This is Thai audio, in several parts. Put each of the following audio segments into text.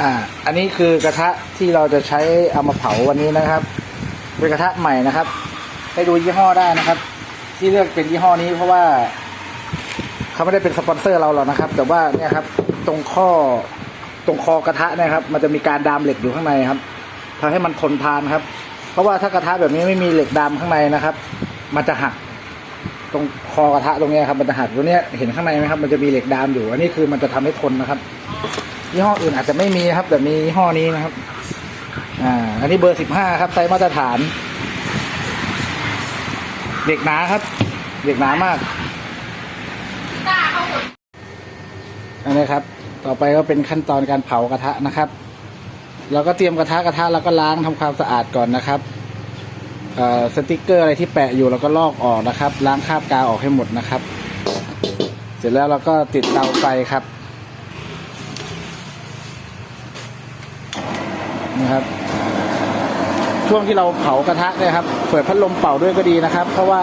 อ่า อันนี้คือกระทะที่เราจะใช้เอามาเผาวันนี้นะครับ เป็นกระทะใหม่นะครับ ให้ดูยี่ห้อได้นะครับ ที่เลือกเป็นยี่ห้อนี้เพราะว่าเขาไม่ได้เป็นสปอนเซอร์เราหรอกนะครับ แต่ว่าเนี่ยครับ ตรงข้อตรงคอกระทะนะครับ มันจะมีการดามเหล็กอยู่ข้างในครับทำให้มันทนทานครับ เพราะว่าถ้ากระทะแบบนี้ไม่มีเหล็กดามข้างในนะครับ มันจะหักตรงคอกระทะตรงเนี้ยครับมันจะหักตรงนี้เห็นข้างในไหมครับ มันจะมีเหล็กดามอยู่ อันนี้คือมันจะทำให้ทนนะครับ ยี่ห้ออื่นอาจจะไม่มีนะครับ แต่มียี่ห้อนี้นะครับ อ่า อันนี้เบอร์สิบห้าครับไซส์มาตรฐานเหล็กหนาครับเหล็กหนามากอันนี้ครับ ต่อไปก็เป็นขั้นตอนการเผากระทะนะครับเราก็เตรียมกระทะกระทะแล้วก็ล้างทำความสะอาดก่อนนะครับอ่อสติกเกอร์อะไรที่แปะอยู่เราก็ลอกออกนะครับ ล้างคราบกาวออกให้หมดนะครับ เสร็จแล้วเราก็ติดเตาไฟครับ นะครับ ช่วงที่เราเผากระทะเนี่ยครับ เปิดพัดลมเป่าด้วยก็ดีนะครับ เพราะว่า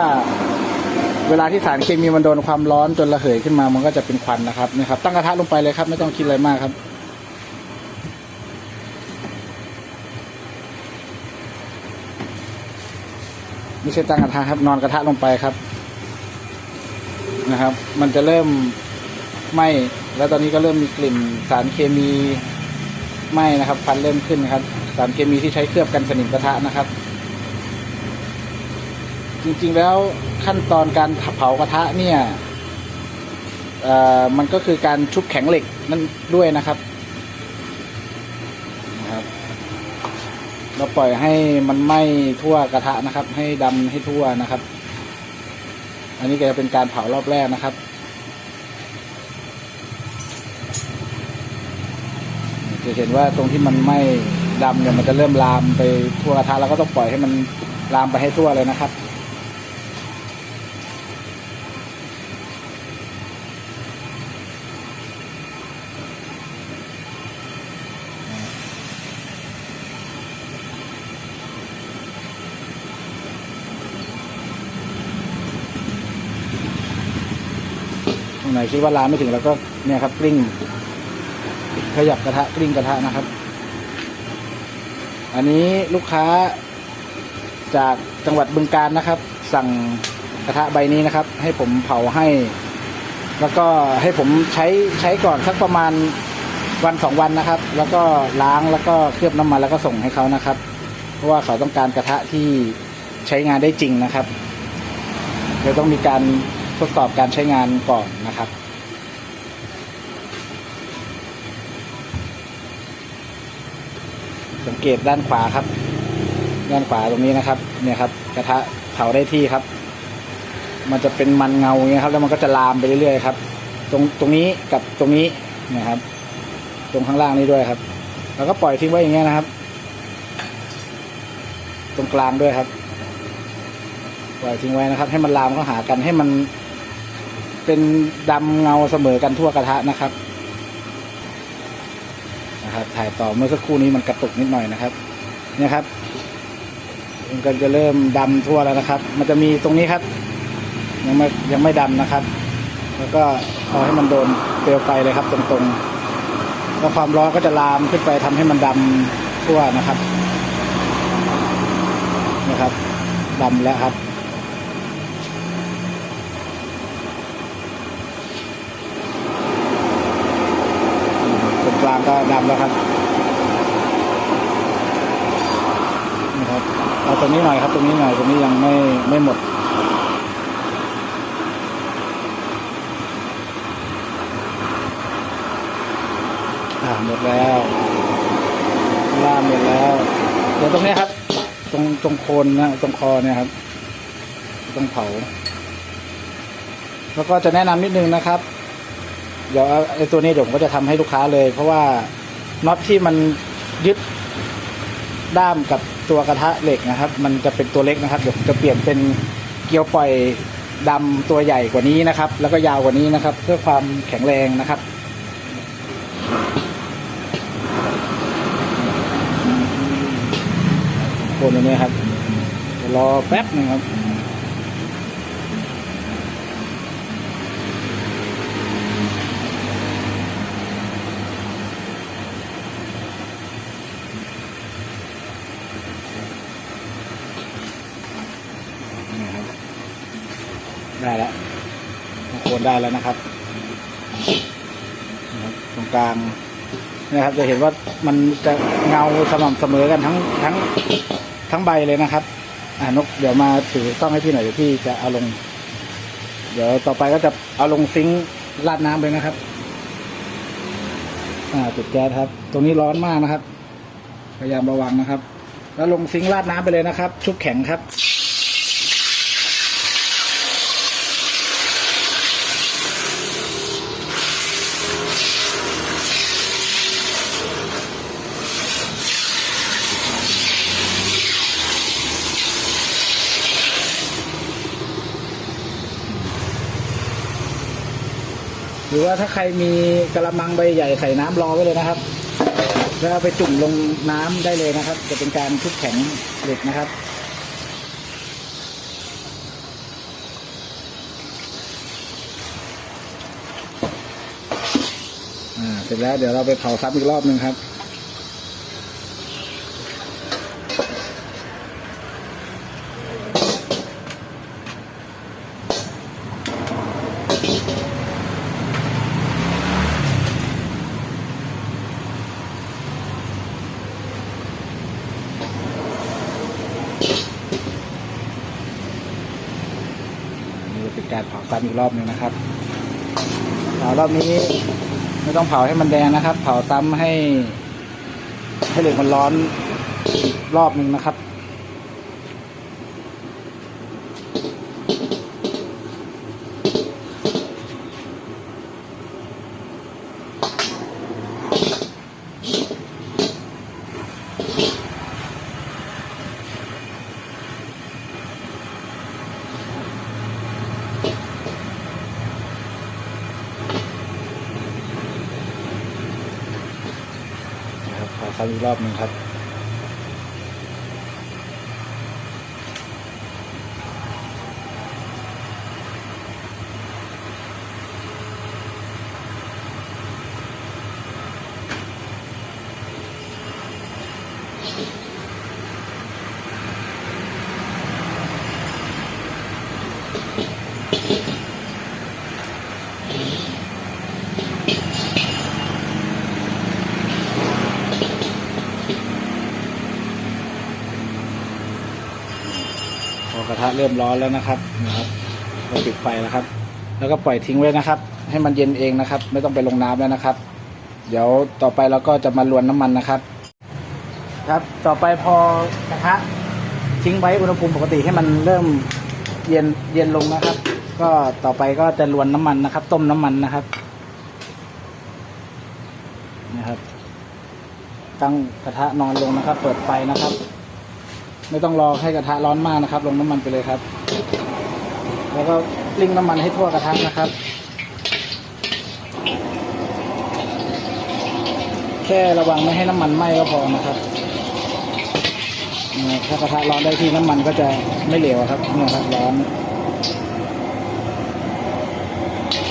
เวลาที่สารเคมีมันโดนความร้อนจนระเหยขึ้นมา มันก็จะเป็นควันนะครับนี่ครับ ตั้งกระทะลงไปเลยครับ ไม่ต้องคิดอะไรมากครับไม่ใช่ตั้งกระทะครับ นอนกระทะลงไปครับนะครับ มันจะเริ่มไหม้แล้วตอนนี้ก็เริ่มมีกลิ่นสารเคมี ไหม้นะครับควันเริ่มขึ้นนะครับ สารเคมีที่ใช้เคลือบกันสนิมกระทะนะครับ จริงๆแล้วขั้นตอนการเผากระทะเนี่ยเอ่อมันก็คือการชุบแข็งเหล็กนั่นด้วยนะครับนะครับ เราปล่อยให้มันไหม้ทั่วกระทะนะครับ ให้ดำให้ทั่วนะครับ อันนี้ก็จะเป็นการเผารอบแรกนะครับ จะเห็นว่าตรงที่มันไหม้ดำเนี่ยมันจะเริ่มลามไปทั่วกระทะแล้วก็ต้องปล่อยให้มันลามไปให้ทั่วเลยนะครับตรงไหนคิดว่าลามไม่ถึงแล้วก็เนี่ยครับกลิ้ง ขยับกระทะกลิ้งกระทะนะครับ อันนี้ลูกค้าจากจังหวัดบึงการนะครับ สั่งกระทะใบนี้นะครับ ให้ผมเผาให้ แล้วก็ให้ผมใช้ใช้ก่อนสักประมาณวันสองวันนะครับ แล้วก็ล้างแล้วก็เคลือบน้ำมันแล้วก็ส่งให้เขานะครับ เพราะว่าเขาต้องการกระทะที่ใช้งานได้จริงนะครับเดี๋ยวต้องมีการทดสอบการใช้งานก่อนนะครับ สังเกตด้านขวาครับ ด้านขวาตรงนี้นะครับ เนี่ยครับ กระทะเผาได้ที่ครับ มันจะเป็นมันเงาอย่างเงี้ยครับ แล้วมันก็จะลามไปเรื่อยๆครับ ตรงตรงนี้กับตรงนี้นะครับ ตรงข้างล่างนี้ด้วยครับ แล้วก็ปล่อยทิ้งไว้อย่างเงี้ยนะครับ ตรงกลางด้วยครับ ปล่อยทิ้งไว้นะครับ ให้มันลามเข้าหากันให้มันเป็นดำเงาเสมอกันทั่วกระทะนะครับ นะครับ ถ่ายต่อเมื่อสักครู่นี้มันกระตุกนิดหน่อยนะครับ เนี่ยครับ มันก็จะเริ่มดำทั่วแล้วนะครับ มันจะมีตรงนี้ครับ ยังไม่ยังไม่ดำนะครับ แล้วก็เอาให้มันโดนเปลวไฟเลยครับ ตรงๆแล้วความร้อนก็จะลามขึ้นไปทำให้มันดำทั่วนะครับ นะครับดำแล้วครับ ตรงกลางก็ ดำแล้วครับนี่ครับเอาตรงนี้หน่อยครับ ตรงนี้หน่อยตรงนี้ยังไม่ไม่หมดอ่าหมดแล้วล่างหมดแล้วเดี๋ยวตรงนี้ครับ ตรงตรงโคนนะตรงคอเนี่ยครับต้องเผา แล้วก็จะแนะนำนิดนึงนะครับ เดี๋ยวไอ้ตัวนี้เดี๋ยวผมก็จะทำให้ลูกค้าเลย เพราะว่า น็อตที่มันยึดด้ามกับตัวกระทะเหล็กนะครับ มันจะเป็นตัวเล็กนะครับเดี๋ยวผมจะเปลี่ยนเป็นเกลียวปล่อยดำตัวใหญ่กว่านี้นะครับ แล้วก็ยาวกว่านี้นะครับ เพื่อความแข็งแรงนะครับคนตรงนี้ครับรอแป๊บหนึ่งครับ น ได้แล้วนะครับ ตรงกลางนะครับ จะเห็นว่ามันจะเงาสม่ำเสมอกันทั้งทั้งทั้งใบเลยนะครับอ่านกเดี๋ยวมาถือต้องให้พี่หน่อยเดี๋ยวพี่จะเอาลง เดี๋ยวต่อไปก็จะเอาลงซิงค์ราดน้ำเลยนะครับ อ่าติดแก๊สครับ ตรงนี้ร้อนมากนะครับ พยายามระวังนะครับ แล้วลงซิงค์ราดน้ำไปเลยนะครับ ชุบแข็งครับ รือว่าถ้าใครมีกระมังใบใหญ่ใส่น้ำรอไว้เลยนะครับ แล้วเอาไปจุ่มลงน้ำได้เลยนะครับ จะเป็นการชุบแข็งเหล็กนะครับอ่าเสร็จแล้วเดี๋ยวเราไปเผาซ้ำอีกรอบหนึ่งครับ นี่เป็นการเผาซ้ำอีกรอบหนึ่งนะครับเผารอบนี้ไม่ต้องเผาให้มันแดงนะครับ เผาซ้ำให้ให้เหล็กมันร้อนอีกรอบหนึ่งนะครับ นะ ครับเผาซ้ำอีกรอบหนึ่งครับพอก ระทะเริ่มร้อนแล้วนะครับนะครับเราปิดไฟแล้วครับ แล้วก็ปล่อยทิ้งไว้นะครับ ให้มันเย็นเองนะครับ ไม่ต้องไปลงน้ำแล้วนะครับ เดี๋ยวต่อไปเราก็จะมาลวนน้ำมันนะครับ ครับ ต่อไปพอกระทะทิ้งไว้อุณหภูมิปกติให้มันเริ่มเย็นเย็นลงนะครับ ก็ต่อไปก็จะลวนน้ำมันนะครับ ต้มน้ำมันนะครับนะครับ ตั้งกระทะนอนลงนะครับ เปิดไฟนะครับ ไม่ต้องรอให้กระทะร้อนมากนะครับ ลงน้ำมันไปเลยครับ แล้วก็กลิ้งน้ำมันให้ทั่วกระทะนะครับ แค่ระวังไม่ให้น้ำมันไหม้ก็พอนะครับถ้ากระทะร้อนได้ที่น้ำมันก็จะไม่เหลวครับเนี่ยครับร้อน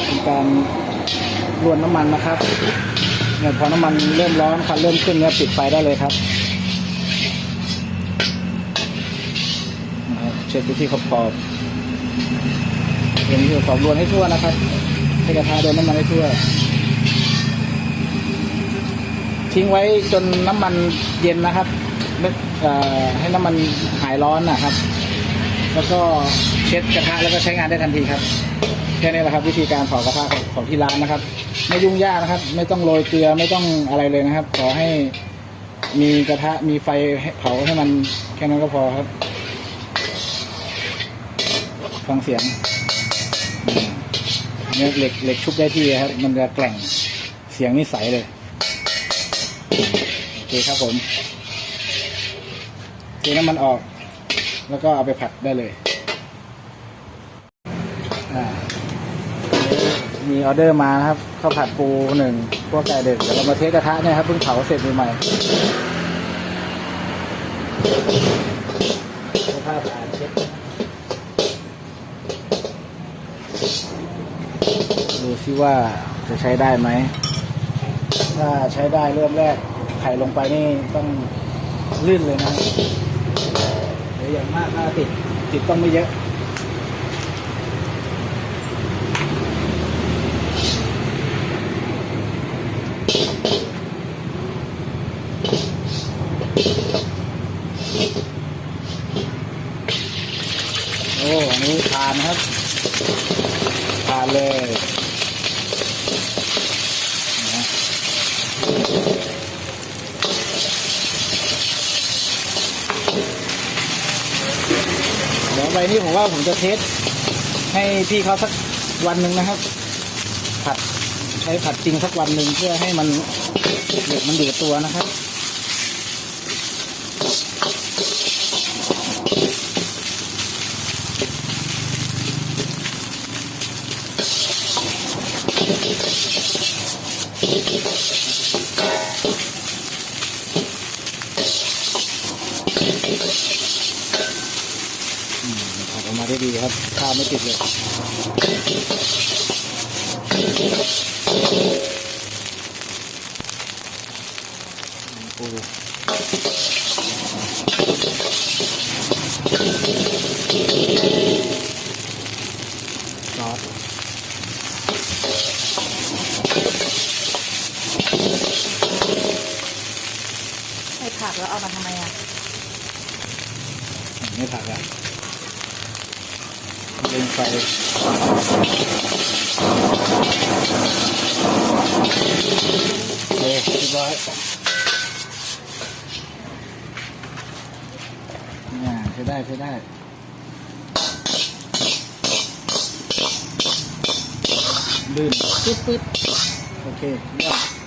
เป็นการรวนน้ำมันนะครับเนี่ยพอน้ำมันเริ่มร้อนควันเริ่มขึ้นเนี่ยปิดไฟได้เลยครับ เช็ดไปที่ขอบขอบเห็นที่ขอบรวนให้ทั่วนะครับให้กระทะโดนน้ำมันให้ทั่ว ทิ้งไว้จนน้ำมันเย็นนะครับให้น้ำมันหายร้อนนะครับ แล้วก็เช็ดกระทะแล้วก็ใช้งานได้ทันทีครับแค่นี้แหละครับวิธีการเผากระทะของของที่ร้านนะครับ ไม่ยุ่งยากนะครับ ไม่ต้องโรยเกลือไม่ต้องอะไรเลยนะครับ ขอให้มีกระทะมีไฟเผาให้มันแค่นั้นก็พอครับ ฟังเสียงเนี่ยเหล็กเหล็กชุบได้ที่ครับ มันจะแกล่งเสียงนิสัยเลย โอเคครับผมเทน้ำมันออก แล้วก็เอาไปผัดได้เลย อ่า มีออเดอร์มานะครับข้าวผัดปูหนึ่งพวกไก่เด็ดเดี๋ยวเรามาเทสกระทะเนี่ยครับเพิ่งเผาเสร็จใหม่ๆ ซิว่าจะใช้ได้ไหม ถ้าใช้ได้เริ่มแรกไข่ลงไปนี่ต้องลื่นเลยนะหรืออย่างมากถ้าติดติดต้องไม่เยอะโอ้อันนี้ทานครับ นี้ผมว่าผมจะเทสให้พี่เขาสักวันหนึ่งนะครับ ผัดใช้ผัดจริงสักวันหนึ่งเพื่อให้มันเหล็กมันอยู่ตัวนะครับอืมผัดออก มาได้ดีครับข้าวไม่ติดเลยปูซอส ใส่ผักแล้วเอามาทำไมอะ ไม่ผักอะเล็งไฟโอเคเรียบร้อยเนี่ย ใช้ได้ใช้ได้ลื่นปึ๊ดปึ๊ดโอเคเยี่ยม